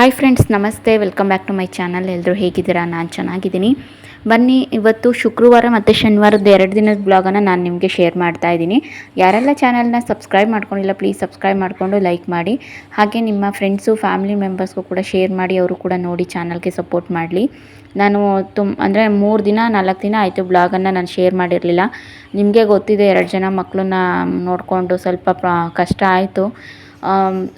Hi friends namaste. Welcome back to my channel ಎಲ್ಲರೂ ಹೇಗಿದ್ದೀರಾ? ನಾನು ಚೆನ್ನಾಗಿದ್ದೀನಿ. ಬನ್ನಿ, ಇವತ್ತು ಶುಕ್ರವಾರ ಮತ್ತು ಶನಿವಾರದ ಎರಡು ದಿನದ ಬ್ಲಾಗನ್ನು ನಾನು ನಿಮಗೆ ಶೇರ್ ಮಾಡ್ತಾ ಇದ್ದೀನಿ. ಯಾರೆಲ್ಲ ಚಾನಲ್ನ ಸಬ್ಸ್ಕ್ರೈಬ್ ಮಾಡ್ಕೊಂಡಿಲ್ಲ ಪ್ಲೀಸ್ ಸಬ್ಸ್ಕ್ರೈಬ್ ಮಾಡಿಕೊಂಡು ಲೈಕ್ ಮಾಡಿ. ಹಾಗೆ ನಿಮ್ಮ ಫ್ರೆಂಡ್ಸು ಫ್ಯಾಮಿಲಿ ಮೆಂಬರ್ಸ್ಗೂ ಕೂಡ ಶೇರ್ ಮಾಡಿ, ಅವರು ಕೂಡ ನೋಡಿ ಚಾನಲ್ಗೆ ಸಪೋರ್ಟ್ ಮಾಡಲಿ. ನಾನು ತುಂಬ ಅಂದರೆ ಮೂರು ದಿನ, ನಾಲ್ಕು ದಿನ ಆಯಿತು ಬ್ಲಾಗನ್ನು ನಾನು ಶೇರ್ ಮಾಡಿರಲಿಲ್ಲ. ನಿಮಗೆ ಗೊತ್ತಿದೆ, ಎರಡು ಜನ ಮಕ್ಕಳನ್ನ ನೋಡಿಕೊಂಡು ಸ್ವಲ್ಪ ಕಷ್ಟ ಆಯಿತು.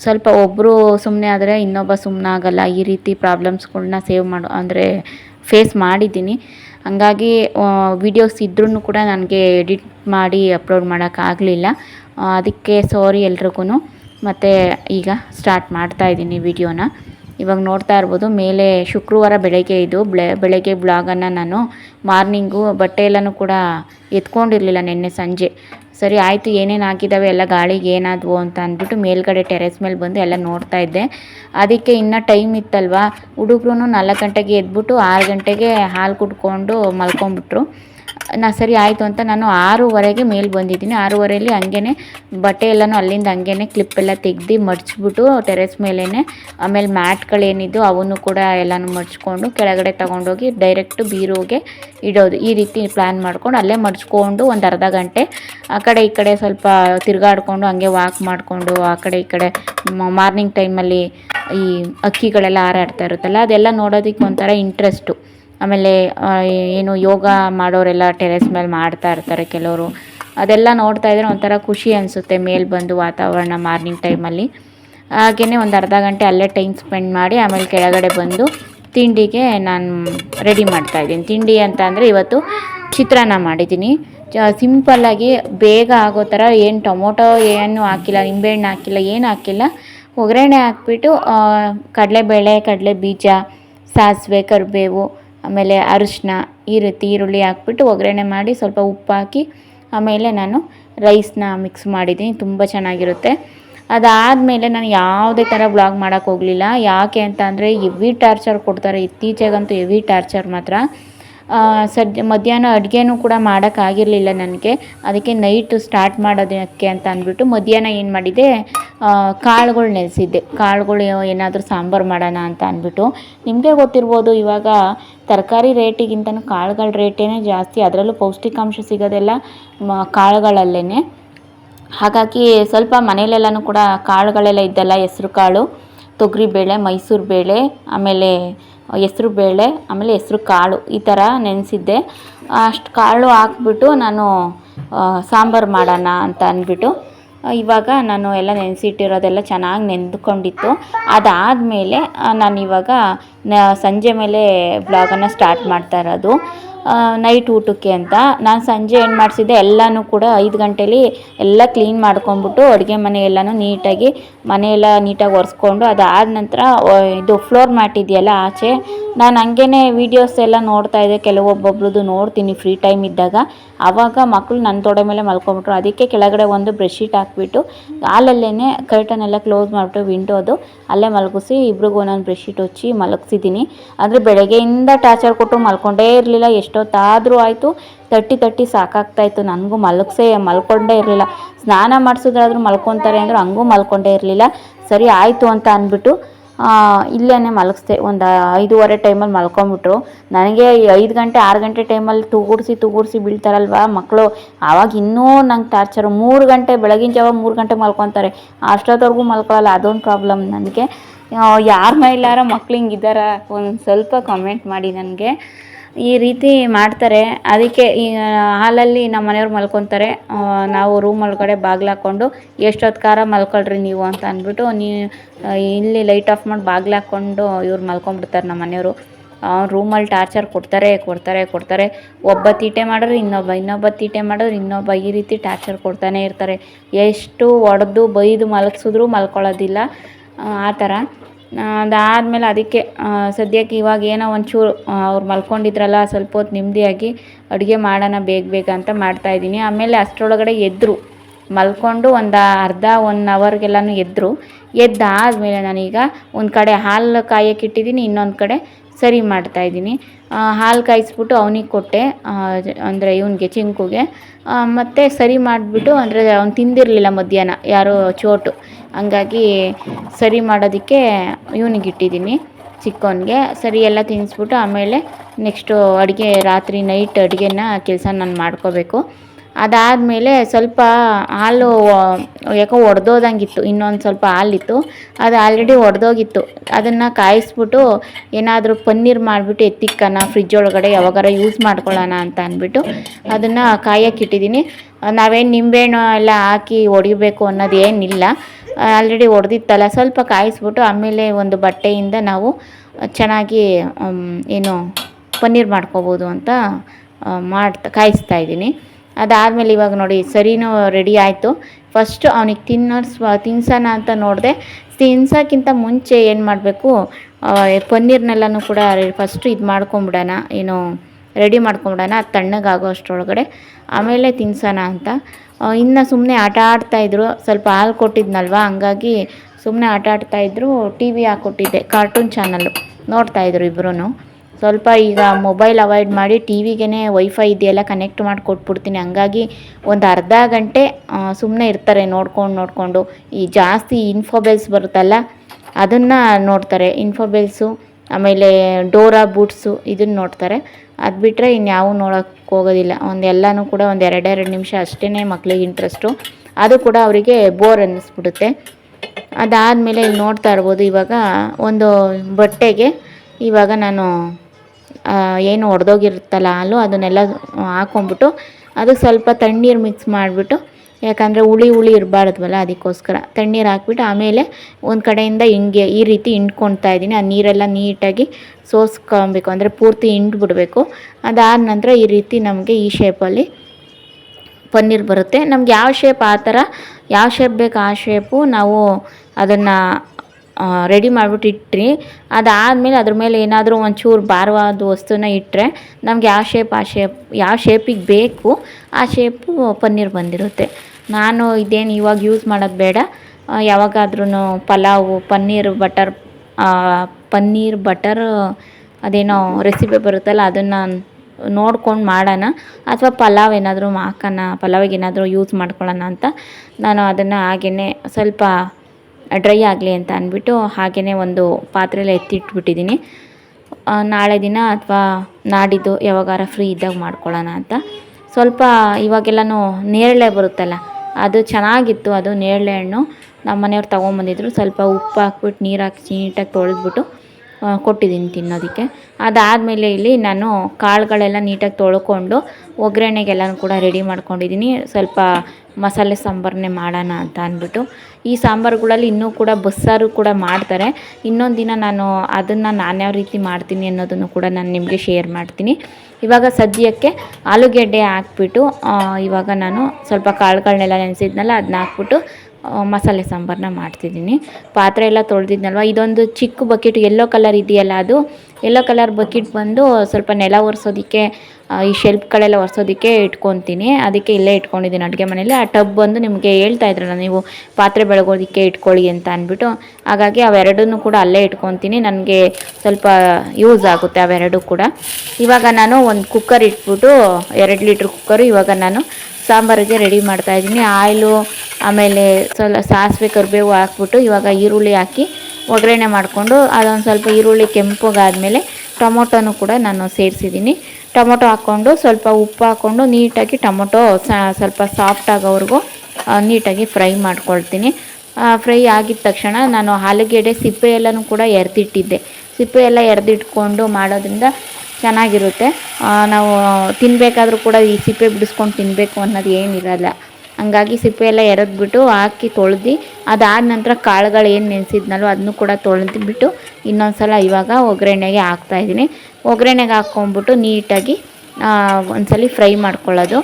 ಸ್ವಲ್ಪ ಒಬ್ಬರು ಸುಮ್ಮನೆ ಆದರೆ ಇನ್ನೊಬ್ಬ ಸುಮ್ಮನಾಗಲ್ಲ ಈ ರೀತಿ ಪ್ರಾಬ್ಲಮ್ಸ್ಗಳನ್ನ ಸೇವ್ ಮಾಡು, ಅಂದರೆ ಫೇಸ್ ಮಾಡಿದ್ದೀನಿ. ಹಂಗಾಗಿ ವಿಡಿಯೋಸ್ ಇದ್ರೂ ಕೂಡ ನನಗೆ ಎಡಿಟ್ ಮಾಡಿ ಅಪ್ಲೋಡ್ ಮಾಡೋಕ್ಕಾಗಲಿಲ್ಲ ಅದಕ್ಕೆ ಸಾರಿ ಎಲ್ರಿಗೂ ಮತ್ತು ಈಗ ಸ್ಟಾರ್ಟ್ ಮಾಡ್ತಾ ಇದ್ದೀನಿ ವಿಡಿಯೋನ ಇವಾಗ ನೋಡ್ತಾ ಇರ್ಬೋದು, ಮೇಲೆ ಶುಕ್ರವಾರ ಬೆಳಗ್ಗೆ ಇದು ಬ್ಲೆ ಬೆಳಗ್ಗೆ ಬ್ಲಾಗನ್ನು ನಾನು ಮಾರ್ನಿಂಗು ಬಟ್ಟೆ ಎಲ್ಲನೂ ಕೂಡ ಎತ್ಕೊಂಡಿರಲಿಲ್ಲ ನಿನ್ನೆ ಸಂಜೆ. ಸರಿ, ಆಯಿತು, ಏನೇನು ಹಾಕಿದ್ದಾವೆ ಎಲ್ಲ ಗಾಳಿಗೆ ಏನಾದವು ಅಂತ ಅಂದ್ಬಿಟ್ಟು ಮೇಲ್ಗಡೆ ಟೆರೆಸ್ ಮೇಲೆ ಬಂದು ಎಲ್ಲ ನೋಡ್ತಾ ಇದ್ದೆ. ಅದಕ್ಕೆ ಇನ್ನು ಟೈಮ್ ಇತ್ತಲ್ವಾ? ಹುಡುಗ್ರು ನಾಲ್ಕು ಗಂಟೆಗೆ ಎದ್ಬಿಟ್ಟು ಆರು ಗಂಟೆಗೆ ಹಾಲು ಕುಡ್ಕೊಂಡು ಮಲ್ಕೊಂಬಿಟ್ರು ನಾ ಸರಿ ಆಯಿತು ಅಂತ ನಾನು ಆರೂವರೆಗೆ ಮೇಲೆ ಬಂದಿದ್ದೀನಿ. ಆರೂವರೆಯಲ್ಲಿ ಹಂಗೇ ಬಟ್ಟೆ ಎಲ್ಲನೂ ಅಲ್ಲಿಂದ ಹಂಗೇ ಕ್ಲಿಪ್ಪೆಲ್ಲ ತೆಗ್ದು ಮಡ್ಚಿಬಿಟ್ಟು ಟೆರೆಸ್ ಮೇಲೇ ಆಮೇಲೆ ಮ್ಯಾಟ್ಗಳೇನಿದ್ದು ಅವನ್ನು ಕೂಡ ಎಲ್ಲನೂ ಮಡ್ಚ್ಕೊಂಡು ಕೆಳಗಡೆ ತೊಗೊಂಡೋಗಿ ಡೈರೆಕ್ಟು ಬೀರೋಗೆ ಇಡೋದು. ಈ ರೀತಿ ಪ್ಲ್ಯಾನ್ ಮಾಡ್ಕೊಂಡು ಅಲ್ಲೇ ಮಡ್ಚ್ಕೊಂಡು ಒಂದು ಅರ್ಧ ಗಂಟೆ ಆ ಕಡೆ ಈ ಕಡೆ ಸ್ವಲ್ಪ ತಿರುಗಾಡ್ಕೊಂಡು ಹಂಗೆ ವಾಕ್ ಮಾಡಿಕೊಂಡು ಆ ಕಡೆ ಈ ಕಡೆ ಮಾರ್ನಿಂಗ್ ಟೈಮಲ್ಲಿ ಈ ಅಕ್ಕಿಗಳೆಲ್ಲ ಹಾರಾಡ್ತಾ ಇರುತ್ತಲ್ಲ ಅದೆಲ್ಲ ನೋಡೋದಕ್ಕೆ ಒಂಥರ ಇಂಟ್ರೆಸ್ಟು ಆಮೇಲೆ ಏನು ಯೋಗ ಮಾಡೋರೆಲ್ಲ ಟೆರೆಸ್ ಮೇಲೆ ಮಾಡ್ತಾ ಇರ್ತಾರೆ ಕೆಲವರು. ಅದೆಲ್ಲ ನೋಡ್ತಾ ಇದ್ರೆ ಒಂಥರ ಖುಷಿ ಅನಿಸುತ್ತೆ ಮೇಲೆ ಬಂದು ವಾತಾವರಣ ಮಾರ್ನಿಂಗ್ ಟೈಮಲ್ಲಿ ಹಾಗೆಯೇ ಒಂದು ಅರ್ಧ ಗಂಟೆ ಅಲ್ಲೇ ಟೈಮ್ ಸ್ಪೆಂಡ್ ಮಾಡಿ ಆಮೇಲೆ ಕೆಳಗಡೆ ಬಂದು ತಿಂಡಿಗೆ ನಾನು ರೆಡಿ ಮಾಡ್ತಾಯಿದ್ದೀನಿ ತಿಂಡಿ ಅಂತ ಅಂದರೆ ಇವತ್ತು ಚಿತ್ರಾನ್ನ ಮಾಡಿದ್ದೀನಿ. ಸಿಂಪಲ್ಲಾಗಿ ಬೇಗ ಆಗೋ ಥರ ಏನು ಟೊಮೊಟೊ ಏನು ಹಾಕಿಲ್ಲ, ನಿಂಬೆಹಣ್ಣು ಹಾಕಿಲ್ಲ, ಏನು ಹಾಕಿಲ್ಲ. ಒಗ್ಗರಣೆ ಹಾಕ್ಬಿಟ್ಟು ಕಡಲೆಬೇಳೆ ಕಡಲೆ ಬೀಜ ಸಾಸಿವೆ, ಕರಿಬೇವು ಆಮೇಲೆ ಅರಿಶಿನ ಈ ರೀತಿ ಈರುಳ್ಳಿ ಹಾಕ್ಬಿಟ್ಟು ಒಗ್ಗರಣೆ ಮಾಡಿ ಸ್ವಲ್ಪ ಉಪ್ಪು ಹಾಕಿ ಆಮೇಲೆ ನಾನು ರೈಸ್ನ ಮಿಕ್ಸ್ ಮಾಡಿದ್ದೀನಿ. ತುಂಬ ಚೆನ್ನಾಗಿರುತ್ತೆ. ಅದಾದಮೇಲೆ ನಾನು ಯಾವುದೇ ಥರ ಬ್ಲಾಗ್ ಮಾಡೋಕ್ಕೋಗಲಿಲ್ಲ ಯಾಕೆ ಅಂತ ಅಂದರೆ ಹೆವಿ ಟಾರ್ಚರ್ ಕೊಡ್ತಾರೆ. ಇತ್ತೀಚೆಗಂತೂ ಹೆವಿ ಟಾರ್ಚರ್ ಮಾತ್ರ. ಸದ್ಯ ಮಧ್ಯಾಹ್ನ ಅಡುಗೆನೂ ಕೂಡ ಮಾಡೋಕ್ಕಾಗಿರಲಿಲ್ಲ ನನಗೆ. ಅದಕ್ಕೆ ನೈಟು ಸ್ಟಾರ್ಟ್ ಮಾಡೋದಕ್ಕೆ ಅಂತ ಅಂದ್ಬಿಟ್ಟು ಮಧ್ಯಾಹ್ನ ಏನು ಮಾಡಿದೆ ಕಾಳುಗಳು ನೆನೆಸಿದ್ದೆ. ಕಾಳುಗಳು ಏನಾದರೂ ಸಾಂಬಾರು ಮಾಡೋಣ ಅಂತ ಅಂದ್ಬಿಟ್ಟು. ನಿಮಗೆ ಗೊತ್ತಿರ್ಬೋದು ಇವಾಗ ತರಕಾರಿ ರೇಟಿಗಿಂತನೂ ಕಾಳುಗಳ ರೇಟೇ ಜಾಸ್ತಿ. ಅದರಲ್ಲೂ ಪೌಷ್ಟಿಕಾಂಶ ಸಿಗೋದೆಲ್ಲ ಕಾಳುಗಳಲ್ಲೇ ಹಾಗಾಗಿ ಸ್ವಲ್ಪ ಮನೇಲೆಲ್ಲನೂ ಕೂಡ ಕಾಳುಗಳೆಲ್ಲ ಇದ್ದಲ್ಲ, ಹೆಸ್ರು ಕಾಳು ತೊಗರಿಬೇಳೆ ಮೈಸೂರು ಬೇಳೆ, ಆಮೇಲೆ ಹೆಸ್ರು ಬೇಳೆ, ಆಮೇಲೆ ಹೆಸ್ರು ಕಾಳು, ಈ ಥರ ನೆನೆಸಿದ್ದೆ. ಅಷ್ಟು ಕಾಳು ಹಾಕ್ಬಿಟ್ಟು ನಾನು ಸಾಂಬಾರು ಮಾಡೋಣ ಅಂತ ಅಂದ್ಬಿಟ್ಟು ಇವಾಗ ನಾನು ಎಲ್ಲ ನೆನೆಸಿಟ್ಟಿರೋದೆಲ್ಲ ಚೆನ್ನಾಗಿ ನೆಂದ್ಕೊಂಡಿತ್ತು ಅದಾದಮೇಲೆ ನಾನು ಇವಾಗ, ನ, ಸಂಜೆ ಮೇಲೆ ಬ್ಲಾಗನ್ನು ಸ್ಟಾರ್ಟ್ ಮಾಡ್ತಾ ಇರೋದು. ನೈಟ್ ಊಟಕ್ಕೆ ಅಂತ. ನಾನು ಸಂಜೆ ಏನು ಮಾಡಿಸಿದ್ದೆ, ಎಲ್ಲನೂ ಕೂಡ ಐದು ಗಂಟೇಲಿ ಎಲ್ಲ ಕ್ಲೀನ್ ಮಾಡ್ಕೊಂಬಿಟ್ಟು ಅಡುಗೆ ಮನೆ ಎಲ್ಲನೂ ನೀಟಾಗಿ ಮನೆಯೆಲ್ಲ ನೀಟಾಗಿ ಒರೆಸ್ಕೊಂಡು ಅದಾದ ನಂತರ ಇದು ಫ್ಲೋರ್ ಮ್ಯಾಟ್ ಇದೆಯಲ್ಲ ಆಚೆ, ನಾನು ಹಂಗೇ ವೀಡಿಯೋಸ್ ಎಲ್ಲ ನೋಡ್ತಾ ಇದ್ದೆ ಕೆಲವೊಬ್ಬೊಬ್ರದ್ದು ನೋಡ್ತೀನಿ ಫ್ರೀ ಟೈಮ್ ಇದ್ದಾಗ. ಆವಾಗ ಮಕ್ಕಳು ನನ್ನ ತೊಡೆ ಮೇಲೆ ಮಲ್ಕೊಂಬಿಟ್ರು ಅದಕ್ಕೆ ಕೆಳಗಡೆ ಒಂದು ಬ್ರೆಡ್ಶೀಟ್ ಹಾಕ್ಬಿಟ್ಟು ಹಾಲಲ್ಲೇ ಕರ್ಟನ್ ಎಲ್ಲ ಕ್ಲೋಸ್ ಮಾಡಿಬಿಟ್ಟು ವಿಂಡೋದು ಅಲ್ಲೇ ಮಲಗಿಸಿ ಇಬ್ರಿಗೂ ಒಂದೊಂದು ಬ್ರೆಡ್ಶೀಟ್ ಹಚ್ಚಿ ಮಲಗಿಸಿದ್ದೀನಿ. ಅಂದರೆ ಬೆಳಗ್ಗೆಯಿಂದ ಟಾರ್ಚರ್ ಕೊಟ್ಟು ಮಲ್ಕೊಂಡೇ ಇರಲಿಲ್ಲ, ಎಷ್ಟೊತ್ತಾದರೂ ಆಯಿತು. ತಟ್ಟಿ ತಟ್ಟಿ ಸಾಕಾಗ್ತಾಯಿತ್ತು ನನಗೂ ಮಲಗಿಸೇ, ಮಲ್ಕೊಂಡೇ ಇರಲಿಲ್ಲ. ಸ್ನಾನ ಮಾಡಿಸಿದ್ರಾದ್ರೂ ಮಲ್ಕೊತಾರೆ ಅಂದರು ಹಂಗೂ ಮಲ್ಕೊಂಡೇ ಇರಲಿಲ್ಲ. ಸರಿ, ಆಯಿತು ಅಂತ ಅಂದ್ಬಿಟ್ಟು ಇಲ್ಲೇ ಮಲಗಿಸ್ದೆ. ಒಂದು ಐದೂವರೆ ಟೈಮಲ್ಲಿ ಮಲ್ಕೊಂಬಿಟ್ರು. ನನಗೆ ಐದು ಗಂಟೆ, ಆರು ಗಂಟೆ ಟೈಮಲ್ಲಿ ತೂಗೂಡಿಸಿ ತೂಗೂಡಿಸಿ ಬೀಳ್ತಾರಲ್ವ ಮಕ್ಕಳು ಆವಾಗ ಇನ್ನೂ ನಂಗೆ ಟಾರ್ಚರು ಮೂರು ಗಂಟೆ, ಬೆಳಗಿನ ಜಾವ ಮೂರು ಗಂಟೆ ಮಲ್ಕೊತಾರೆ. ಅಷ್ಟೊತ್ತವರೆಗೂ ಮಲ್ಕೊಳ್ಳಲ್ಲ ಅದೊಂದು ಪ್ರಾಬ್ಲಮ್ ನನಗೆ. ಯಾರ ಮೈಲಾರ ಮಕ್ಳು ಹಿಂಗಿದ್ದಾರ ಒಂದು ಸ್ವಲ್ಪ ಕಮೆಂಟ್ ಮಾಡಿ ನನಗೆ. ಈ ರೀತಿ ಮಾಡ್ತಾರೆ. ಅದಕ್ಕೆ ಈ ಹಾಲಲ್ಲಿ ನಮ್ಮ ಮನೆಯವ್ರು ಮಲ್ಕೊತಾರೆ. ನಾವು ರೂಮ್ ಒಳಗಡೆ ಬಾಗಿಲು ಹಾಕ್ಕೊಂಡು ಎಷ್ಟೊತ್ತು ಕಾರ ಮಲ್ಕೊಳ್ರಿ ನೀವು? ಅಂತ ಅಂದ್ಬಿಟ್ಟು, ನೀ ಇಲ್ಲಿ ಲೈಟ್ ಆಫ್ ಮಾಡಿ ಬಾಗಿಲು ಹಾಕ್ಕೊಂಡು ಇವ್ರು ಮಲ್ಕೊಂಡ್ಬಿಡ್ತಾರೆ ನಮ್ಮ ಮನೆಯವರು. ರೂಮಲ್ಲಿ ಟಾರ್ಚರ್ ಕೊಡ್ತಾರೆ ಕೊಡ್ತಾರೆ ಕೊಡ್ತಾರೆ. ಒಬ್ಬ ತೀಟೆ ಮಾಡಿದ್ರೆ ಇನ್ನೊಬ್ಬ ಇನ್ನೊಬ್ಬ ತೀಟೆ ಮಾಡಿದ್ರೆ ಇನ್ನೊಬ್ಬ ಈ ರೀತಿ ಟಾರ್ಚರ್ ಕೊಡ್ತಾನೆ ಇರ್ತಾರೆ. ಎಷ್ಟು ಒಡೆದು ಬೈದು ಮಲಗಿಸಿದ್ರು ಮಲ್ಕೊಳ್ಳೋದಿಲ್ಲ. ಆ ಥರ. ಅದಾದಮೇಲೆ ಅದಕ್ಕೆ ಸದ್ಯಕ್ಕೆ ಇವಾಗ ಏನೋ ಒಂಚೂರು ಅವ್ರು ಮಲ್ಕೊಂಡಿದ್ರಲ್ಲ ಸ್ವಲ್ಪ ಹೊತ್ತು ನೆಮ್ಮದಿಯಾಗಿ ಅಡುಗೆ ಮಾಡೋಣ ಬೇಗ ಬೇಗ ಅಂತ ಮಾಡ್ತಾಯಿದ್ದೀನಿ ಆಮೇಲೆ ಅಷ್ಟರೊಳಗಡೆ ಎದ್ದರು ಮಲ್ಕೊಂಡು ಒಂದು ಅರ್ಧ, ಒನ್ ಅವರ್ಗೆಲ್ಲನೂ ಎದ್ದರು ಎದ್ದಾದಮೇಲೆ ನಾನೀಗ ಒಂದು ಕಡೆ ಹಾಲು ಕಾಯಕ್ಕೆ ಇಟ್ಟಿದ್ದೀನಿ, ಇನ್ನೊಂದು ಕಡೆ ಸರಿ ಮಾಡ್ತಾಯಿದ್ದೀನಿ ಹಾಲು ಕಾಯಿಸ್ಬಿಟ್ಟು ಅವನಿಗೆ ಕೊಟ್ಟೆ ಅಂದರೆ ಇವನಿಗೆ, ಚಿಂಕುಗೆ. ಮತ್ತು ಸರಿ ಮಾಡಿಬಿಟ್ಟು ಅಂದರೆ ಅವ್ನು ತಿಂದಿರಲಿಲ್ಲ ಮಧ್ಯಾಹ್ನ, ಯಾರೋ ಚೋಟು. ಹಂಗಾಗಿ ಸರಿ ಮಾಡೋದಕ್ಕೆ ಇವನಿಗೆ ಇಟ್ಟಿದ್ದೀನಿ ಚಿಕ್ಕವನಿಗೆ. ಸರಿ, ಎಲ್ಲ ತಿನ್ನಿಸ್ಬಿಟ್ಟು ಆಮೇಲೆ ನೆಕ್ಸ್ಟು ಅಡುಗೆ ರಾತ್ರಿ ನೈಟ್ ಅಡುಗೆನ ಕೆಲಸ ನಾನು ಮಾಡ್ಕೋಬೇಕು. ಅದಾದಮೇಲೆ ಸ್ವಲ್ಪ ಹಾಲು, ಯಾಕೋ ಒಡೆದೋದಂಗಿತ್ತು, ಇನ್ನೊಂದು ಸ್ವಲ್ಪ ಹಾಲಿತ್ತು. ಅದು ಆಲ್ರೆಡಿ ಒಡೆದೋಗಿತ್ತು. ಅದನ್ನು ಕಾಯಿಸ್ಬಿಟ್ಟು ಏನಾದರೂ ಪನ್ನೀರ್ ಮಾಡಿಬಿಟ್ಟು ಎತ್ತಿಕ್ಕನ ಫ್ರಿಜ್ ಒಳಗಡೆ ಯಾವಾಗಾರ ಯೂಸ್ ಮಾಡ್ಕೊಳ್ಳೋಣ ಅಂತ ಅಂದ್ಬಿಟ್ಟು ಅದನ್ನು ಕಾಯಕ್ಕೆ ಇಟ್ಟಿದ್ದೀನಿ. ನಾವೇನು ನಿಂಬೆಹಣ್ಣು ಎಲ್ಲ ಹಾಕಿ ಒಡಿಬೇಕು ಅನ್ನೋದು ಏನಿಲ್ಲ ಆಲ್ರೆಡಿ ಒಡೆದಿತ್ತಲ್ಲ. ಸ್ವಲ್ಪ ಕಾಯಿಸ್ಬಿಟ್ಟು ಆಮೇಲೆ ಒಂದು ಬಟ್ಟೆಯಿಂದ ನಾವು ಚೆನ್ನಾಗಿ ಏನು ಪನ್ನೀರ್ ಮಾಡ್ಕೋಬೋದು ಅಂತ ಮಾಡ್ತಾ, ಕಾಯಿಸ್ತಾ ಇದ್ದೀನಿ. ಅದಾದಮೇಲೆ ಇವಾಗ ನೋಡಿ, ಸರಿನೂ ರೆಡಿ ಆಯಿತು. ಫಸ್ಟು ಅವನಿಗೆ ತಿನ್ನೋಸ್ ತಿನ್ಸೋಣ ಅಂತ ನೋಡಿದೆ, ತಿನ್ಸೋಕ್ಕಿಂತ ಮುಂಚೆ ಏನು ಮಾಡಬೇಕು ಪನ್ನೀರ್ನೆಲ್ಲನೂ ಕೂಡ ಫಸ್ಟು ಇದು ಮಾಡ್ಕೊಂಬಿಡೋಣ, ಏನು ರೆಡಿ ಮಾಡ್ಕೊಂಬಿಡೋಣ, ಅದು ತಣ್ಣಗಾಗೋ ಅಷ್ಟರೊಳಗಡೆ ಆಮೇಲೆ ತಿನ್ಸೋಣ ಅಂತ. ಇನ್ನು ಸುಮ್ಮನೆ ಆಟ ಆಡ್ತಾಯಿದ್ರು ಸ್ವಲ್ಪ ಹಾಲು ಕೊಟ್ಟಿದ್ನಲ್ವ? ಹಂಗಾಗಿ ಸುಮ್ಮನೆ ಆಟ ಆಡ್ತಾಯಿದ್ರು ಟಿ ವಿ ಹಾಕ್ಕೊಟ್ಟಿದ್ದೆ ಕಾರ್ಟೂನ್ ಚಾನಲ್ಲು ನೋಡ್ತಾಯಿದ್ರು ಇಬ್ಬರೂ ಸ್ವಲ್ಪ ಈಗ ಮೊಬೈಲ್ ಅವಾಯ್ಡ್ ಮಾಡಿ ಟಿ ವಿಗೇ ವೈಫೈ ಇದೆಯಲ್ಲ ಕನೆಕ್ಟ್ ಮಾಡಿ ಕೊಟ್ಬಿಡ್ತೀನಿ ಹಂಗಾಗಿ ಒಂದು ಅರ್ಧ ಗಂಟೆ ಸುಮ್ಮನೆ ಇರ್ತಾರೆ ನೋಡ್ಕೊಂಡು ನೋಡಿಕೊಂಡು. ಈ ಜಾಸ್ತಿ ಇನ್ಫೋಬೆಲ್ಸ್ ಬರುತ್ತಲ್ಲ, ಅದನ್ನು ನೋಡ್ತಾರೆ. ಇನ್ಫೋಬೆಲ್ಸು ಆಮೇಲೆ ಡೋರಾ ಬೂಟ್ಸು ಇದನ್ನು ನೋಡ್ತಾರೆ. ಅದು ಬಿಟ್ಟರೆ ಇನ್ಯಾವು ನೋಡೋಕ್ಕೆ ಹೋಗೋದಿಲ್ಲ. ಒಂದು ಎಲ್ಲನೂ ಕೂಡ ಒಂದು ಎರಡೆರಡು ನಿಮಿಷ ಅಷ್ಟೇ ಮಕ್ಳಿಗೆ ಇಂಟ್ರೆಸ್ಟು ಅದು ಕೂಡ ಅವರಿಗೆ ಬೋರ್ ಅನ್ನಿಸ್ಬಿಡುತ್ತೆ. ಅದಾದಮೇಲೆ ಇಲ್ಲಿ ನೋಡ್ತಾ ಇರ್ಬೋದು ಇವಾಗ ಒಂದು ಬಟ್ಟೆಗೆ ಇವಾಗ ನಾನು ಏನು ಒಡೆದೋಗಿರುತ್ತಲ್ಲ ಹಾಲು ಅದನ್ನೆಲ್ಲ ಹಾಕೊಂಬಿಟ್ಟು ಅದಕ್ಕೆ ಸ್ವಲ್ಪ ತಣ್ಣೀರು ಮಿಕ್ಸ್ ಮಾಡಿಬಿಟ್ಟು ಯಾಕಂದರೆ ಹುಳಿ ಹುಳಿ ಇರಬಾರ್ದವಲ್ಲ ಅದಕ್ಕೋಸ್ಕರ. ತಣ್ಣೀರು ಹಾಕ್ಬಿಟ್ಟು ಆಮೇಲೆ ಒಂದು ಕಡೆಯಿಂದ ಹಿಂಗೆ ಈ ರೀತಿ ಹಿಂಡ್ಕೊಳ್ತಾ ಇದ್ದೀನಿ. ಆ ನೀರೆಲ್ಲ ನೀಟಾಗಿ ಸೋಸ್ಕೊಬೇಕು. ಅಂದರೆ ಪೂರ್ತಿ ಹಿಂಡ್ಬಿಡ್ಬೇಕು. ಅದಾದ ನಂತರ ಈ ರೀತಿ ನಮಗೆ ಈ ಶೇಪಲ್ಲಿ ಪನ್ನೀರ್ ಬರುತ್ತೆ. ನಮ್ಗೆ ಯಾವ ಶೇಪ್ ಆ ಥರ, ಯಾವ ಶೇಪ್ ಬೇಕು ಆ ಶೇಪು ನಾವು ಅದನ್ನು ರೆಡಿ ಮಾಡಿಬಿಟ್ಟು ಇಟ್ರಿ. ಅದಾದಮೇಲೆ ಅದ್ರ ಮೇಲೆ ಏನಾದರೂ ಒಂಚೂರು ಭಾರವಾದ ವಸ್ತುನ ಇಟ್ಟರೆ ನಮ್ಗೆ ಯಾವ ಶೇಪ್ ಆ ಶೇಪ್ ಯಾವ ಶೇಪಿಗೆ ಬೇಕು, ಆ ಶೇಪು ಪನ್ನೀರ್ ಬಂದಿರುತ್ತೆ. ನಾನು ಇದೇನು ಇವಾಗ ಯೂಸ್ ಮಾಡೋದು ಬೇಡ. ಯಾವಾಗಾದ್ರೂ ಪಲಾವು, ಪನ್ನೀರ್, ಬಟರ್ ಪನ್ನೀರ್, ಬಟರ್, ಅದೇನೋ ರೆಸಿಪಿ ಬರುತ್ತಲ್ಲ, ಅದನ್ನು ನೋಡ್ಕೊಂಡು ಮಾಡೋಣ. ಅಥವಾ ಪಲಾವ್ ಏನಾದರೂ ಹಾಕೋಣ, ಪಲಾವಿಗೆ ಏನಾದರೂ ಯೂಸ್ ಮಾಡ್ಕೊಳ್ಳೋಣ ಅಂತ. ನಾನು ಅದನ್ನು ಹಾಗೆಯೇ ಸ್ವಲ್ಪ ಡ್ರೈ ಆಗಲಿ ಅಂತ ಅಂದ್ಬಿಟ್ಟು ಹಾಗೆಯೇ ಒಂದು ಪಾತ್ರೆಯಲ್ಲಿ ಎತ್ತಿಟ್ಬಿಟ್ಟಿದ್ದೀನಿ. ನಾಳೆ ದಿನ ಅಥವಾ ನಾಡಿದ್ದು ಯಾವಾಗಾರ ಫ್ರೀ ಇದ್ದಾಗ ಮಾಡ್ಕೊಳ್ಳೋಣ ಅಂತ. ಸ್ವಲ್ಪ ಇವಾಗೆಲ್ಲನೂ ನೇರಳೆ ಬರುತ್ತಲ್ಲ ಅದು ಚೆನ್ನಾಗಿತ್ತು, ಅದು ನೇರಳೆ ಹಣ್ಣು. ನಮ್ಮ ಮನೆಯವ್ರು ತೊಗೊಂಬಂದಿದ್ರು. ಸ್ವಲ್ಪ ಉಪ್ಪು ಹಾಕ್ಬಿಟ್ಟು, ನೀರು ಹಾಕಿ, ನೀಟಾಗಿ ತೊಳೆದ್ಬಿಟ್ಟು. ಕೊಟ್ಟಿದ್ದೀನಿ ತಿನ್ನೋದಕ್ಕೆ. ಅದಾದಮೇಲೆ ಇಲ್ಲಿ ನಾನು ಕಾಳುಗಳೆಲ್ಲ ನೀಟಾಗಿ ತೊಳ್ಕೊಂಡು ಒಗ್ಗರಣೆಗೆಲ್ಲನೂ ಕೂಡ ರೆಡಿ ಮಾಡ್ಕೊಂಡಿದ್ದೀನಿ. ಸ್ವಲ್ಪ ಮಸಾಲೆ ಸಾಂಬಾರನ್ನೇ ಮಾಡೋಣ ಅಂತ ಅಂದ್ಬಿಟ್ಟು. ಈ ಸಾಂಬಾರುಗಳಲ್ಲಿ ಇನ್ನೂ ಕೂಡ ಬಸ್ಸಾರು ಕೂಡ ಮಾಡ್ತಾರೆ. ಇನ್ನೊಂದು ದಿನ ನಾನು ಅದನ್ನು ನಾನು ಯಾವ ರೀತಿ ಮಾಡ್ತೀನಿ ಅನ್ನೋದನ್ನು ಕೂಡ ನಾನು ನಿಮಗೆ ಶೇರ್ ಮಾಡ್ತೀನಿ. ಇವಾಗ ಸದ್ಯಕ್ಕೆ ಆಲೂಗೆಡ್ಡೆ ಹಾಕ್ಬಿಟ್ಟು ಇವಾಗ ನಾನು ಸ್ವಲ್ಪ ಕಾಳುಗಳನ್ನೆಲ್ಲ ನೆನೆಸಿದ್ನಲ್ಲ ಅದನ್ನ ಹಾಕ್ಬಿಟ್ಟು ಮಸಾಲೆ ಸಾಂಬಾರನ್ನ ಮಾಡ್ತಿದ್ದೀನಿ. ಪಾತ್ರೆ ಎಲ್ಲ ತೊಳೆದಿದ್ನಲ್ವ? ಇದೊಂದು ಚಿಕ್ಕ ಬಕೆಟ್ ಎಲ್ಲೋ ಕಲರ್ ಇದೆಯಲ್ಲ ಅದು? ಎಲ್ಲೋ ಕಲರ್ ಬಕೆಟ್ ಬಂದು ಸ್ವಲ್ಪ ನೆಲ ಒರೆಸೋದಕ್ಕೆ ಈ ಶೆಲ್ಫ್ಗಳೆಲ್ಲ ಒರೆಸೋದಕ್ಕೆ ಇಟ್ಕೊತೀನಿ. ಅದಕ್ಕೆ ಇಲ್ಲೇ ಇಟ್ಕೊಂಡಿದ್ದೀನಿ ಅಡುಗೆ ಮನೇಲಿ ಆ ಟಬ್ ಬಂದು ನಿಮಗೆ ಹೇಳ್ತಾ ಇದ್ರಲ್ಲ, ನೀವು ಪಾತ್ರೆ ಬೆಳಗೋದಕ್ಕೆ ಇಟ್ಕೊಳ್ಳಿ ಅಂತ ಅಂದ್ಬಿಟ್ಟು. ಹಾಗಾಗಿ ಅವೆರಡನ್ನೂ ಕೂಡ ಅಲ್ಲೇ ಇಟ್ಕೊತೀನಿ. ನನಗೆ ಸ್ವಲ್ಪ ಯೂಸ್ ಆಗುತ್ತೆ ಅವೆರಡೂ ಕೂಡ. ಇವಾಗ ನಾನು ಒಂದು ಕುಕ್ಕರ್ ಇಟ್ಬಿಟ್ಟು, ಎರಡು ಲೀಟ್ರ್ ಕುಕ್ಕರು ಇವಾಗ ನಾನು ಸಾಂಬಾರಿಗೆ ರೆಡಿ ಮಾಡ್ತಾ ಇದ್ದೀನಿ. ಆಯಿಲು, ಆಮೇಲೆ ಸ್ವಲ್ಪ ಸಾಸಿವೆ ಕರಿಬೇವು ಹಾಕ್ಬಿಟ್ಟು ಇವಾಗ ಈರುಳ್ಳಿ ಹಾಕಿ ಒಗ್ಗರಣೆ ಮಾಡಿಕೊಂಡು ಅದೊಂದು ಸ್ವಲ್ಪ ಈರುಳ್ಳಿ ಕೆಂಪಗಾದಮೇಲೆ ಟೊಮೊಟೊನೂ ಕೂಡ ನಾನು ಸೇರಿಸಿದ್ದೀನಿ. ಟೊಮೊಟೊ ಹಾಕ್ಕೊಂಡು ಸ್ವಲ್ಪ ಉಪ್ಪು ಹಾಕ್ಕೊಂಡು ನೀಟಾಗಿ ಟೊಮೊಟೊ ಸ್ವಲ್ಪ ಸಾಫ್ಟ್ ಆಗೋವರೆಗೂ ನೀಟಾಗಿ ಫ್ರೈ ಮಾಡ್ಕೊಳ್ತೀನಿ. ಫ್ರೈ ಆಗಿದ ತಕ್ಷಣ ನಾನು ಆಲೂಗೆಡ್ಡೆ ಸಿಪ್ಪೆ ಎಲ್ಲನೂ ಕೂಡ ಎರೆದಿಟ್ಟಿದ್ದೆ. ಸಿಪ್ಪೆ ಎಲ್ಲ ಎರೆದಿಟ್ಕೊಂಡು ಮಾಡೋದ್ರಿಂದ ಚೆನ್ನಾಗಿರುತ್ತೆ. ನಾವು ತಿನ್ನಬೇಕಾದ್ರೂ ಕೂಡ ಈ ಸಿಪ್ಪೆ ಬಿಡಿಸ್ಕೊಂಡು ತಿನ್ನಬೇಕು ಅನ್ನೋದು ಏನಿರಲ್ಲ. ಹಂಗಾಗಿ ಸಿಪ್ಪೆ ಎಲ್ಲ ಎರದ್ಬಿಟ್ಟು ಹಾಕಿ ತೊಳೆದು, ಅದಾದ ನಂತರ ಕಾಳುಗಳು ಏನು ನೆನೆಸಿದ್ನಲ್ವ ಅದನ್ನು ಕೂಡ ತೊಳೆದ್ಬಿಟ್ಟು ಇನ್ನೊಂದು ಸಲ ಇವಾಗ ಒಗ್ಗರಣೆಗೆ ಹಾಕ್ತಾಯಿದ್ದೀನಿ ಒಗ್ಗರಣೆಗೆ ಹಾಕ್ಕೊಂಬಿಟ್ಟು ನೀಟಾಗಿ ಒಂದ್ಸಲ ಫ್ರೈ ಮಾಡ್ಕೊಳ್ಳೋದು.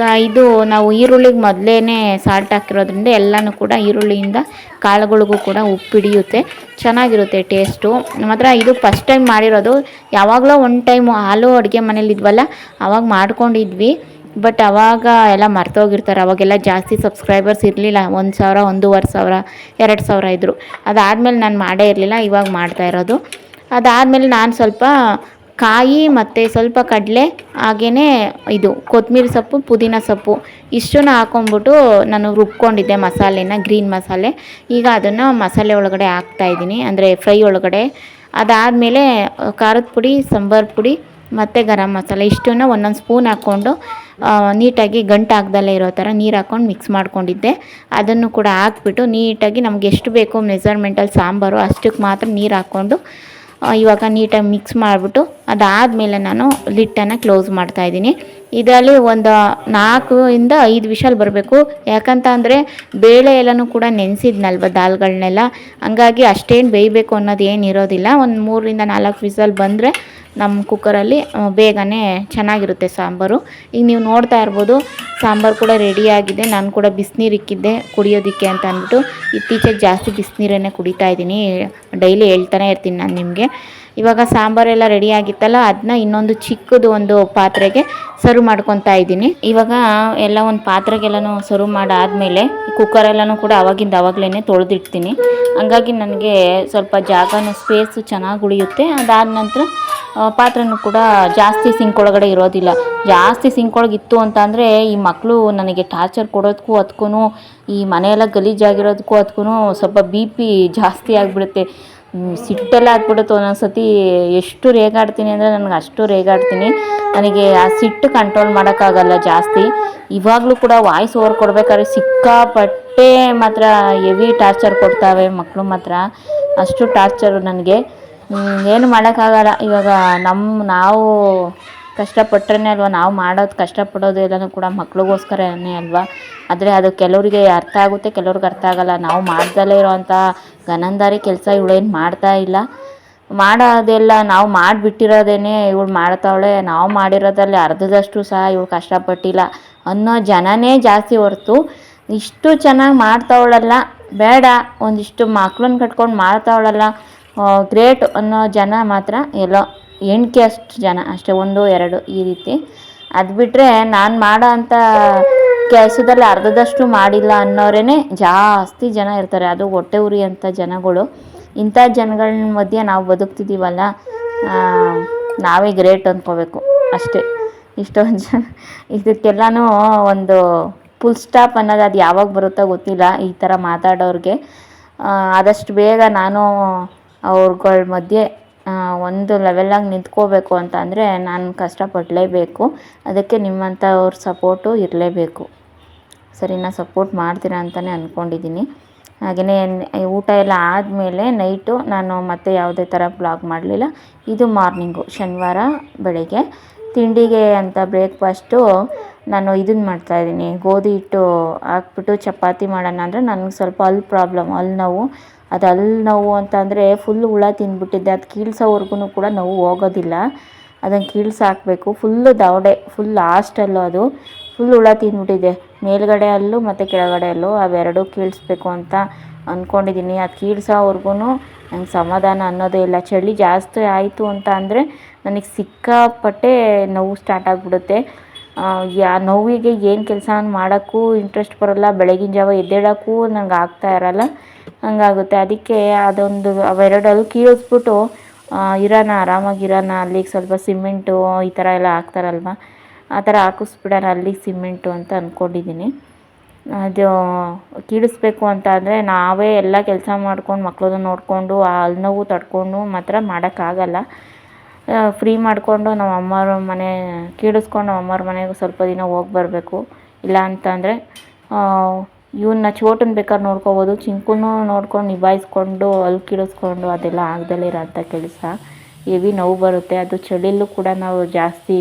ಇದು ನಾವು ಈರುಳ್ಳಿಗೆ ಮೊದಲೇ ಸಾಲ್ಟ್ ಹಾಕಿರೋದ್ರಿಂದ ಎಲ್ಲನೂ ಕೂಡ ಈರುಳ್ಳಿಯಿಂದ ಕಾಳುಗಳಿಗೂ ಕೂಡ ಉಪ್ಪು ಹಿಡಿಯುತ್ತೆ. ಚೆನ್ನಾಗಿರುತ್ತೆ ಟೇಸ್ಟು ಮಾತ್ರ ಇದು ಫಸ್ಟ್ ಟೈಮ್ ಮಾಡಿರೋದು. ಯಾವಾಗಲೋ ಒನ್ ಟೈಮು ಹಾಲು ಅಡುಗೆ ಮನೇಲಿ ಇದ್ವಲ್ಲ ಆವಾಗ ಮಾಡ್ಕೊಂಡಿದ್ವಿ. ಬಟ್ ಅವಾಗ ಎಲ್ಲ ಮರ್ತೋಗಿರ್ತಾರೆ ಅವಾಗೆಲ್ಲ ಜಾಸ್ತಿ ಸಬ್ಸ್ಕ್ರೈಬರ್ಸ್ ಇರಲಿಲ್ಲ. ಒಂದು ಸಾವಿರ, ಒಂದೂವರೆ ಸಾವಿರ, ಎರಡು ಸಾವಿರ ಇದ್ದರು ಅದಾದಮೇಲೆ ನಾನು ಮಾಡೇ ಇರಲಿಲ್ಲ. ಇವಾಗ ಮಾಡ್ತಾ ಇರೋದು. ಅದಾದಮೇಲೆ ನಾನು ಸ್ವಲ್ಪ ಕಾಯಿ ಮತ್ತು ಸ್ವಲ್ಪ ಕಡಲೆ ಹಾಗೆಯೇ ಇದು ಕೊತ್ತಂಬರಿ ಸೊಪ್ಪು, ಪುದೀನ ಸೊಪ್ಪು, ಇಷ್ಟನ್ನು ಹಾಕೊಂಡ್ಬಿಟ್ಟು ನಾನು ರುಬ್ಕೊಂಡಿದ್ದೆ ಮಸಾಲೆನ, ಗ್ರೀನ್ ಮಸಾಲೆ. ಈಗ ಅದನ್ನು ಮಸಾಲೆ ಒಳಗಡೆ ಹಾಕ್ತಾಯಿದ್ದೀನಿ ಅಂದರೆ ಫ್ರೈ ಒಳಗಡೆ. ಅದಾದಮೇಲೆ ಖಾರದ ಪುಡಿ, ಸಾಂಬಾರು ಪುಡಿ ಮತ್ತು ಗರಂ ಮಸಾಲೆ, ಇಷ್ಟನ್ನು ಒಂದೊಂದು ಸ್ಪೂನ್ ಹಾಕ್ಕೊಂಡು ನೀಟಾಗಿ ಗಂಟು ಹಾಕ್ದಲ್ಲೇ ಇರೋ ಥರ ನೀರು ಹಾಕ್ಕೊಂಡು ಮಿಕ್ಸ್ ಮಾಡ್ಕೊಂಡಿದ್ದೆ. ಅದನ್ನು ಕೂಡ ಹಾಕ್ಬಿಟ್ಟು ನೀಟಾಗಿ ನಮ್ಗೆ ಎಷ್ಟು ಬೇಕೋ ಮೆಸರ್ಮೆಂಟಲ್ಲಿ ಸಾಂಬಾರು, ಅಷ್ಟಕ್ಕೆ ಮಾತ್ರ ನೀರು ಹಾಕ್ಕೊಂಡು ಇವಾಗ ನೀಟಾಗಿ ಮಿಕ್ಸ್ ಮಾಡಿಬಿಟ್ಟು ಅದಾದಮೇಲೆ ನಾನು ಲಿಟ್ಟನ್ನು ಕ್ಲೋಸ್ ಮಾಡ್ತಾಯಿದ್ದೀನಿ ಇದರಲ್ಲಿ ಒಂದು ನಾಲ್ಕು ಇಂದ ಐದು ವಿಷಲ್ ಬರಬೇಕು. ಯಾಕಂತ ಅಂದರೆ ಬೇಳೆ ಎಲ್ಲನೂ ಕೂಡ ನೆನೆಸಿದ್ನಲ್ವ ದಾಲ್ಗಳನ್ನೆಲ್ಲ ಹಂಗಾಗಿ ಅಷ್ಟೇನು ಬೇಯಬೇಕು ಅನ್ನೋದು ಏನು ಇರೋದಿಲ್ಲ. ಒಂದು ಮೂರರಿಂದ ನಾಲ್ಕು ವಿಷಲ್ ಬಂದರೆ ನಮ್ಮ ಕುಕ್ಕರಲ್ಲಿ ಬೇಗನೆ ಚೆನ್ನಾಗಿರುತ್ತೆ ಸಾಂಬಾರು. ಈಗ ನೀವು ನೋಡ್ತಾ ಇರ್ಬೋದು, ಸಾಂಬಾರು ಕೂಡ ರೆಡಿಯಾಗಿದೆ ನಾನು ಕೂಡ ಬಿಸಿನೀರು ಇಕ್ಕಿದ್ದೆ ಕುಡಿಯೋದಕ್ಕೆ ಅಂತ ಅಂದ್ಬಿಟ್ಟು. ಇತ್ತೀಚೆಗೆ ಜಾಸ್ತಿ ಬಿಸಿನೀರನ್ನೇ ಕುಡಿತಾ ಇದ್ದೀನಿ. ಡೈಲಿ ಹೇಳ್ತಾನೆ ಇರ್ತೀನಿ ನಾನು ನಿಮಗೆ. ಇವಾಗ ಸಾಂಬಾರೆಲ್ಲ ರೆಡಿ ಆಗಿತ್ತಲ್ಲ ಅದನ್ನ ಇನ್ನೊಂದು ಚಿಕ್ಕದು ಒಂದು ಪಾತ್ರೆಗೆ ಸರ್ವ್ ಮಾಡ್ಕೊತಾ ಇದ್ದೀನಿ. ಇವಾಗ ಎಲ್ಲ ಒಂದು ಪಾತ್ರೆಗೆಲ್ಲನೂ ಸರ್ವ್ ಮಾಡಾದಮೇಲೆ ಕುಕ್ಕರೆಲ್ಲನೂ ಕೂಡ ಅವಾಗಿಂದ ಅವಾಗಲೇ ತೊಳೆದಿಡ್ತೀನಿ. ಹಂಗಾಗಿ ನನಗೆ ಸ್ವಲ್ಪ ಜಾಗನೂ ಸ್ಪೇಸು ಚೆನ್ನಾಗಿ ಉಳಿಯುತ್ತೆ. ಅದಾದ ನಂತರ ಪಾತ್ರೆನೂ ಕೂಡ ಜಾಸ್ತಿ ಸಿಂಕ್ ಒಳಗಡೆ ಇರೋದಿಲ್ಲ. ಜಾಸ್ತಿ ಸಿಂಕ್ ಒಳಗೆ ಇತ್ತು ಅಂತ ಅಂದರೆ ಈ ಮಕ್ಕಳು ನನಗೆ ಟಾರ್ಚರ್ ಕೊಡೋದಕ್ಕೂ ಅದಕ್ಕೂ ಈ ಮನೆಯೆಲ್ಲ ಗಲೀಜಾಗಿರೋದಕ್ಕೂ ಅದಕ್ಕೂ ಸ್ವಲ್ಪ ಬಿ ಪಿ ಜಾಸ್ತಿ ಆಗಿಬಿಡುತ್ತೆ. ಸಿಟ್ಟೆಲ್ಲ ಆಗ್ಬಿಡುತ್ತೆ ಒಂದೊಂದು ಸತಿ ಎಷ್ಟು ರೇಗಾಡ್ತೀನಿ ಅಂದರೆ ನನಗೆ ಅಷ್ಟು ರೇಗಾಡ್ತೀನಿ. ನನಗೆ ಆ ಸಿಟ್ಟು ಕಂಟ್ರೋಲ್ ಮಾಡೋಕ್ಕಾಗಲ್ಲ ಜಾಸ್ತಿ. ಇವಾಗಲೂ ಕೂಡ ವಾಯ್ಸ್ ಓವರ್ ಕೊಡ್ಬೇಕಾದ್ರೆ ಸಿಕ್ಕಾಪಟ್ಟೆ ಮಾತ್ರ ಹೆವಿ ಟಾರ್ಚರ್ ಕೊಡ್ತಾವೆ ಮಕ್ಕಳು ಮಾತ್ರ. ಅಷ್ಟು ಟಾರ್ಚರು ನನಗೆ. ಏನು ಮಾಡೋಕ್ಕಾಗಲ್ಲ. ಇವಾಗ ನಮ್ಮ ನಾವು ಕಷ್ಟಪಟ್ಟರೆ ಅಲ್ವಾ? ನಾವು ಮಾಡೋದು ಕಷ್ಟಪಡೋದು ಎಲ್ಲನೂ ಕೂಡ ಮಕ್ಳಿಗೋಸ್ಕರನೇ ಅಲ್ವಾ? ಆದರೆ ಅದು ಕೆಲವರಿಗೆ ಅರ್ಥ ಆಗುತ್ತೆ, ಕೆಲವ್ರಿಗೆ ಅರ್ಥ ಆಗಲ್ಲ. ನಾವು ಮಾಡ್ದಲೇ ಇರೋವಂಥ ಗನಂದಾರಿ ಕೆಲಸ ಇವಳೇನು ಮಾಡ್ತಾ ಇಲ್ಲ. ಮಾಡೋದೆಲ್ಲ ನಾವು ಮಾಡಿಬಿಟ್ಟಿರೋದೇನೆ ಇವಳು ಮಾಡ್ತಾವಳೆ. ನಾವು ಮಾಡಿರೋದ್ರಲ್ಲಿ ಅರ್ಧದಷ್ಟು ಸಹ ಇವಳು ಕಷ್ಟಪಟ್ಟಿಲ್ಲ. ಅನ್ನೋ ಜನನೇ ಜಾಸ್ತಿ ಹೊರತು ಇಷ್ಟು ಚೆನ್ನಾಗಿ ಮಾಡ್ತಾವಳಲ್ಲ. ಬೇಡ, ಒಂದಿಷ್ಟು ಮಕ್ಳನ್ನ ಕಟ್ಕೊಂಡು ಮಾಡ್ತಾವಳಲ್ಲ. ಗ್ರೇಟ್ ಅನ್ನೋ ಜನ ಮಾತ್ರ ಎಲ್ಲೋ ಎಣ್ಕೆ ಅಷ್ಟು ಜನ, ಅಷ್ಟೇ ಒಂದು, ಎರಡು ಈ ರೀತಿ. ಅದು ಬಿಟ್ಟರೆ ನಾನು ಮಾಡೋ ಅಂಥ ಕೆಲಸದಲ್ಲಿ ಅರ್ಧದಷ್ಟು ಮಾಡಿಲ್ಲ ಅನ್ನೋರೇ ಜಾಸ್ತಿ ಜನ ಇರ್ತಾರೆ. ಅದು ಹೊಟ್ಟೆ ಉರಿ ಅಂಥ ಜನಗಳು. ಇಂಥ ಜನಗಳ ಮಧ್ಯೆ ನಾವು ಬದುಕ್ತಿದ್ದೀವಲ್ಲ ನಾವೇ ಗ್ರೇಟ್ ಅಂದ್ಕೋಬೇಕು ಅಷ್ಟೇ. ಇಷ್ಟೊಂದು ಜನ, ಇದಕ್ಕೆಲ್ಲನೂ ಒಂದು ಫುಲ್ ಸ್ಟಾಪ್ ಅನ್ನೋದು ಅದು ಯಾವಾಗ ಬರುತ್ತೋ ಗೊತ್ತಿಲ್ಲ ಈ ಥರ ಮಾತಾಡೋರಿಗೆ. ಆದಷ್ಟು ಬೇಗ ನಾನು ಅವ್ರಗಳ ಮಧ್ಯೆ ಒಂದು ಲೆವೆಲಾಗಿ ನಿಂತ್ಕೋಬೇಕು ಅಂತ ಅಂದರೆ ನಾನು ಕಷ್ಟಪಡಲೇಬೇಕು. ಅದಕ್ಕೆ ನಿಮ್ಮಂಥವ್ರ ಸಪೋರ್ಟು ಇರಲೇಬೇಕು. ಸರಿನಾ ಸಪೋರ್ಟ್ ಮಾಡ್ತೀರಾ ಅಂತಲೇ ಅಂದ್ಕೊಂಡಿದ್ದೀನಿ ಹಾಗೆಯೇ ಊಟ ಎಲ್ಲ ಆದಮೇಲೆ ನೈಟು ನಾನು ಮತ್ತೆ ಯಾವುದೇ ಥರ ಬ್ಲಾಗ್ ಮಾಡಲಿಲ್ಲ. ಇದು ಮಾರ್ನಿಂಗು ಶನಿವಾರ ಬೆಳಗ್ಗೆ. ತಿಂಡಿಗೆ ಅಂತ ಬ್ರೇಕ್ಫಾಸ್ಟು ನಾನು ಇದನ್ನ ಮಾಡ್ತಾಯಿದ್ದೀನಿ ಗೋಧಿ ಹಿಟ್ಟು ಹಾಕ್ಬಿಟ್ಟು ಚಪಾತಿ ಮಾಡೋಣ ಅಂದರೆ ನನಗೆ ಸ್ವಲ್ಪ ಅಲ್ಲಿ ಪ್ರಾಬ್ಲಮ್ ಅಲ್ಲಿ ನೋವು. ಅದು ಅಲ್ಲಿ ನೋವು ಅಂತ ಅಂದರೆ ಫುಲ್ ಹುಳ ತಿಂದ್ಬಿಟ್ಟಿದ್ದೆ. ಅದು ಕೀಳ್ಸೋವರೆಗೂ ಕೂಡ ನೋವು ಹೋಗೋದಿಲ್ಲ. ಅದನ್ನು ಕೀಳ್ಸಾಕಬೇಕು. ಫುಲ್ಲು ದವಡೆ ಫುಲ್ ಲಾಸ್ಟಲ್ಲೂ ಅದು. ಫುಲ್ ಹುಳ ತಿಂದ್ಬಿಟ್ಟಿದೆ. ಮೇಲುಗಡೆ ಅಲ್ಲೂ ಮತ್ತು ಕೆಳಗಡೆ ಅಲ್ಲೂ ಅವೆರಡೂ ಕೀಳಿಸ್ಬೇಕು ಅಂತ ಅಂದ್ಕೊಂಡಿದ್ದೀನಿ ಅದು ಕೀಳ್ಸೋವರೆಗೂ ನಂಗೆ ಸಮಾಧಾನ ಅನ್ನೋದೇ ಇಲ್ಲ. ಚಳಿ ಜಾಸ್ತಿ ಆಯಿತು ಅಂತ ಅಂದರೆ ನನಗೆ ಸಿಕ್ಕಾಪಟ್ಟೆ ನೋವು ಸ್ಟಾರ್ಟ್ ಆಗಿಬಿಡುತ್ತೆ. ಯಾ ನೋವಿಗೆ ಏನು ಕೆಲಸ ಮಾಡೋಕ್ಕೂ ಇಂಟ್ರೆಸ್ಟ್ ಬರೋಲ್ಲ, ಬೆಳಗಿನ ಜಾವ ಎದ್ದೇಳೋಕ್ಕೂ ನಂಗೆ ಆಗ್ತಾ ಇರಲ್ಲ. ಹಂಗಾಗುತ್ತೆ. ಅದಕ್ಕೆ ಅದೊಂದು ಅವೆರಡಲ್ಲೂ ಕೀಳಿಸ್ಬಿಟ್ಟು ಇರೋಣ ಆರಾಮಾಗಿರೋಣ ಅಲ್ಲಿಗೆ ಸ್ವಲ್ಪ ಸಿಮೆಂಟು ಈ ಥರ ಎಲ್ಲ ಹಾಕ್ತಾರಲ್ವ? ಆ ಥರ ಹಾಕಿಸ್ಬಿಡೋಣ, ಅಲ್ಲಿಗೆ ಸಿಮೆಂಟು ಅಂತ ಅಂದ್ಕೊಂಡಿದ್ದೀನಿ ಅದು ಕೀಳಿಸ್ಬೇಕು ಅಂತ ಅಂದರೆ ನಾವೇ ಎಲ್ಲ ಕೆಲಸ ಮಾಡ್ಕೊಂಡು ಮಕ್ಕಳನ್ನ ನೋಡಿಕೊಂಡು, ಆ ಹಲ್ಲು ನೋವು ತಡ್ಕೊಂಡು ಮಾತ್ರ ಮಾಡೋಕ್ಕಾಗಲ್ಲ. ಫ್ರೀ ಮಾಡಿಕೊಂಡು ನಮ್ಮ ಅಮ್ಮವ್ರ ಮನೆ, ಕೀಳಿಸ್ಕೊಂಡು ನಮ್ಮ ಅಮ್ಮವ್ರ ಮನೆಗೆ ಸ್ವಲ್ಪ ದಿನ ಹೋಗಿ ಬರಬೇಕು. ಇಲ್ಲ ಅಂತಂದರೆ ಇವನ್ನ ಚೋಟನ್ ಬೇಕಾದ್ರೆ ನೋಡ್ಕೋಬೋದು. ಚಿಂಕುನೂ ನೋಡ್ಕೊಂಡು ನಿಭಾಯಿಸ್ಕೊಂಡು, ಅಲ್ಲಿ ಕೀಳಿಸ್ಕೊಂಡು ಅದೆಲ್ಲ ಆಗ್ದಲೇ ಇರೋಂಥ ಕೆಲಸ. ಹೆವಿ ನೋವು ಬರುತ್ತೆ. ಅದು ಚಳಿಲೂ ಕೂಡ ನಾವು ಜಾಸ್ತಿ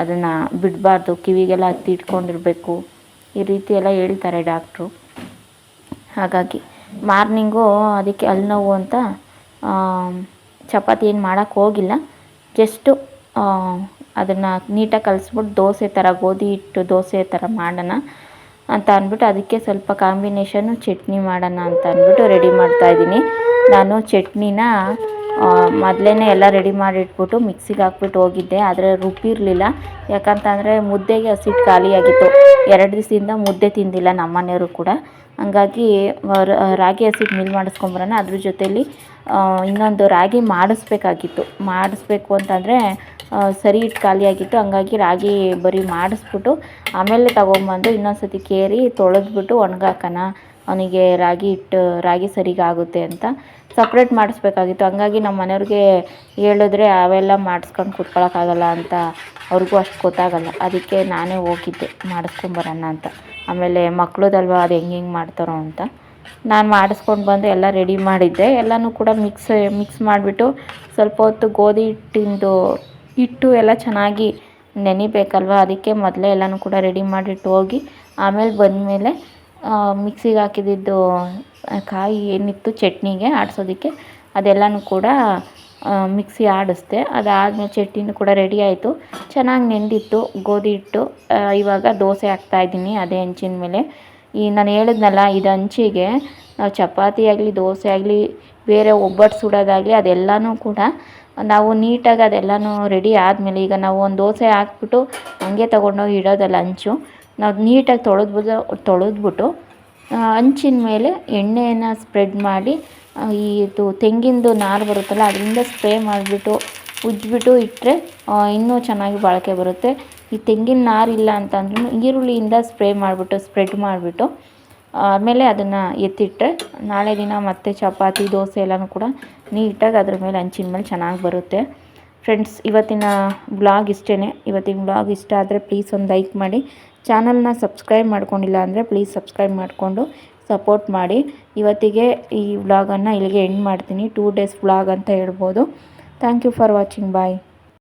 ಅದನ್ನು ಬಿಡಬಾರ್ದು. ಕಿವಿಗೆಲ್ಲ ಹತ್ತಿ ಇಟ್ಕೊಂಡಿರಬೇಕು. ಈ ರೀತಿ ಎಲ್ಲ ಹೇಳ್ತಾರೆ ಡಾಕ್ಟ್ರು. ಹಾಗಾಗಿ ಮಾರ್ನಿಂಗು ಅದಕ್ಕೆ ಅಲ್ಲಿ ನೋವು ಅಂತ ಚಪಾತಿ ಏನು ಮಾಡೋಕ್ಕೆ ಹೋಗಿಲ್ಲ. ಜಸ್ಟು ಅದನ್ನು ನೀಟಾಗಿ ಕಲಿಸ್ಬಿಟ್ಟು ದೋಸೆ ಥರ ಗೋಧಿ ಹಿಟ್ಟು ದೋಸೆ ಥರ ಮಾಡೋಣ ಅಂತ ಅಂದ್ಬಿಟ್ಟು ಅದಕ್ಕೆ ಸ್ವಲ್ಪ ಕಾಂಬಿನೇಷನ್ನು ಚಟ್ನಿ ಮಾಡೋಣ ಅಂತ ಅಂದ್ಬಿಟ್ಟು ರೆಡಿ ಮಾಡ್ತಾಯಿದ್ದೀನಿ ನಾನು ಚಟ್ನಿನ ಮೊದಲೇ ಎಲ್ಲ ರೆಡಿ ಮಾಡಿ ಇಟ್ಬಿಟ್ಟು ಮಿಕ್ಸಿಗೆ ಹಾಕ್ಬಿಟ್ಟು ಹೋಗಿದ್ದೆ, ಆದರೆ ರುಬ್ಬಿರಲಿಲ್ಲ ಯಾಕಂತಂದರೆ ಮುದ್ದೆಗೆ ಹಸಿಟ್ಟು ಖಾಲಿಯಾಗಿತ್ತು ಎರಡು ದಿವಸದಿಂದ ಮುದ್ದೆ ತಿಂದಿಲ್ಲ ನಮ್ಮ ಮನೆಯವರು ಕೂಡ. ಹಂಗಾಗಿ ರಾಗಿ ಹಸಿಟ್ಟು ಮಿಲ್ ಮಾಡಿಸ್ಕೊಂಬರೋಣ ಅದ್ರ ಜೊತೆಯಲ್ಲಿ ಇನ್ನೊಂದು ರಾಗಿ ಮಾಡಿಸ್ಬೇಕಾಗಿತ್ತು. ಮಾಡಿಸ್ಬೇಕು ಅಂತಂದರೆ ಸರಿ ಹಿಟ್ಟು ಖಾಲಿಯಾಗಿತ್ತು ಹಂಗಾಗಿ ರಾಗಿ ಬರೀ ಮಾಡಿಸ್ಬಿಟ್ಟು, ಆಮೇಲೆ ತಗೊಂಬಂದು ಇನ್ನೊಂದು ಸತಿ ಕೇರಿ ತೊಳೆದ್ಬಿಟ್ಟು ಒಣಗಾಕೋಣ. ಅವನಿಗೆ ರಾಗಿ ಹಿಟ್ಟು ರಾಗಿ ಸರಿಗಾಗುತ್ತೆ ಅಂತ. ಸಪ್ರೇಟ್ ಮಾಡಿಸ್ಬೇಕಾಗಿತ್ತು. ಹಂಗಾಗಿ ನಮ್ಮ ಮನೆಯವ್ರಿಗೆ ಹೇಳಿದ್ರೆ ಅವೆಲ್ಲ ಮಾಡಿಸ್ಕೊಂಡು ಕೂತ್ಕೊಳ್ಳೋಕ್ಕಾಗಲ್ಲ ಅಂತ ಅವ್ರಿಗೂ ಅಷ್ಟು ಗೊತ್ತಾಗಲ್ಲ. ಅದಕ್ಕೆ ನಾನೇ ಹೋಗಿದ್ದೆ ಮಾಡಿಸ್ಕೊಂಬರೋಣ ಅಂತ. ಆಮೇಲೆ ಮಕ್ಳದಲ್ವ ಅದು ಹೆಂಗೆ ಹೆಂಗೆ ಮಾಡ್ತಾರೋ ಅಂತ. ನಾನು ಮಾಡಿಸ್ಕೊಂಡು ಬಂದು ಎಲ್ಲ ರೆಡಿ ಮಾಡಿದ್ದೆ. ಎಲ್ಲನೂ ಕೂಡ ಮಿಕ್ಸ್ ಮಿಕ್ಸ್ ಮಾಡಿಬಿಟ್ಟು ಸ್ವಲ್ಪ ಹೊತ್ತು ಗೋಧಿ ಹಿಟ್ಟಿಂದು ಹಿಟ್ಟು ಎಲ್ಲ ಚೆನ್ನಾಗಿ ನೆನಿಬೇಕಲ್ವ? ಅದಕ್ಕೆ ಮೊದಲೇ ಎಲ್ಲನೂ ಕೂಡ ರೆಡಿ ಮಾಡಿಟ್ಟು ಹೋಗಿ ಆಮೇಲೆ ಬಂದಮೇಲೆ ಮಿಕ್ಸಿಗೆ ಹಾಕಿದಿದ್ದು ಆ, ಕಾಯಿ ಏನಿತ್ತು ಚಟ್ನಿಗೆ ಆಡಿಸೋದಕ್ಕೆ, ಅದೆಲ್ಲನೂ ಕೂಡ ಮಿಕ್ಸಿ ಆಡಿಸ್ದೆ. ಅದಾದಮೇಲೆ ಚಟ್ನಿನೂ ಕೂಡ ರೆಡಿ ಆಯಿತು. ಚೆನ್ನಾಗಿ ನೆಂದಿತ್ತು, ಗೋಧಿ ಹಿಟ್ಟು. ಇವಾಗ ದೋಸೆ ಹಾಕ್ತಾಯಿದ್ದೀನಿ ಅದೇ ಹಂಚಿನ ಮೇಲೆ. ಈ ನಾನು ಹೇಳಿದ್ನಲ್ಲ, ಇದು ಹಂಚಿಗೆ. ನಾವು ಚಪಾತಿ ಆಗಲಿ, ದೋಸೆ ಆಗಲಿ, ಬೇರೆ ಒಬ್ಬಟ್ಟು ಸುಡೋದಾಗಲಿ, ಅದೆಲ್ಲನೂ ಕೂಡ ನಾವು ನೀಟಾಗಿ ಅದೆಲ್ಲನೂ ರೆಡಿ ಆದಮೇಲೆ ಈಗ ನಾವು ಒಂದು ದೋಸೆ ಹಾಕ್ಬಿಟ್ಟು ಹಂಗೆ ತೊಗೊಂಡೋಗಿ ಇಡೋದಲ್ಲ ಹಂಚು. ನಾವು ನೀಟಾಗಿ ತೊಳೆದ್ಬಿಟ್ಟು ತೊಳೆದ್ಬಿಟ್ಟು ಹಂಚಿನ ಮೇಲೆ ಎಣ್ಣೆಯನ್ನು ಸ್ಪ್ರೆಡ್ ಮಾಡಿ ಈ ಇದು ತೆಂಗಿಂದು ನಾರು ಬರುತ್ತಲ್ಲ, ಅದರಿಂದ ಸ್ಪ್ರೇ ಮಾಡಿಬಿಟ್ಟು ಉಜ್ಜಿಬಿಟ್ಟು ಇಟ್ಟರೆ ಇನ್ನೂ ಚೆನ್ನಾಗಿ ಬಾಳಿಕೆ ಬರುತ್ತೆ. ಈ ತೆಂಗಿನ ನಾರು ಇಲ್ಲ ಅಂತಂದ್ರೂ ಈರುಳ್ಳಿಯಿಂದ ಸ್ಪ್ರೇ ಮಾಡಿಬಿಟ್ಟು ಸ್ಪ್ರೆಡ್ ಮಾಡಿಬಿಟ್ಟು ಆಮೇಲೆ ಅದನ್ನು ಎತ್ತಿಟ್ಟರೆ ನಾಳೆ ದಿನ ಮತ್ತೆ ಚಪಾತಿ, ದೋಸೆ ಎಲ್ಲನೂ ಕೂಡ ನೀಟಾಗಿ ಅದ್ರ ಮೇಲೆ ಹಂಚಿನ ಮೇಲೆ ಚೆನ್ನಾಗಿ ಬರುತ್ತೆ. ಫ್ರೆಂಡ್ಸ್ ಇವತ್ತಿನ ಬ್ಲಾಗ್ ಇಷ್ಟೇ ಇವತ್ತಿನ ಬ್ಲಾಗ್ ಇಷ್ಟ ಆದರೆ ಪ್ಲೀಸ್ ಒಂದು ಲೈಕ್ ಮಾಡಿ. ಚಾನಲ್ನ ಸಬ್ಸ್ಕ್ರೈಬ್ ಮಾಡ್ಕೊಂಡಿಲ್ಲ ಅಂದರೆ ಪ್ಲೀಸ್ ಸಬ್ಸ್ಕ್ರೈಬ್ ಮಾಡಿಕೊಂಡು ಸಪೋರ್ಟ್ ಮಾಡಿ. ಇವತ್ತಿಗೆ ಈ ವ್ಲಾಗನ್ನು ಇಲ್ಲಿಗೆ ಎಂಡ್ ಮಾಡ್ತೀನಿ. ಟೂ ಡೇಸ್ ವ್ಲಾಗ್ ಅಂತ ಹೇಳ್ಬೋದು. Thank you for watching. Bye.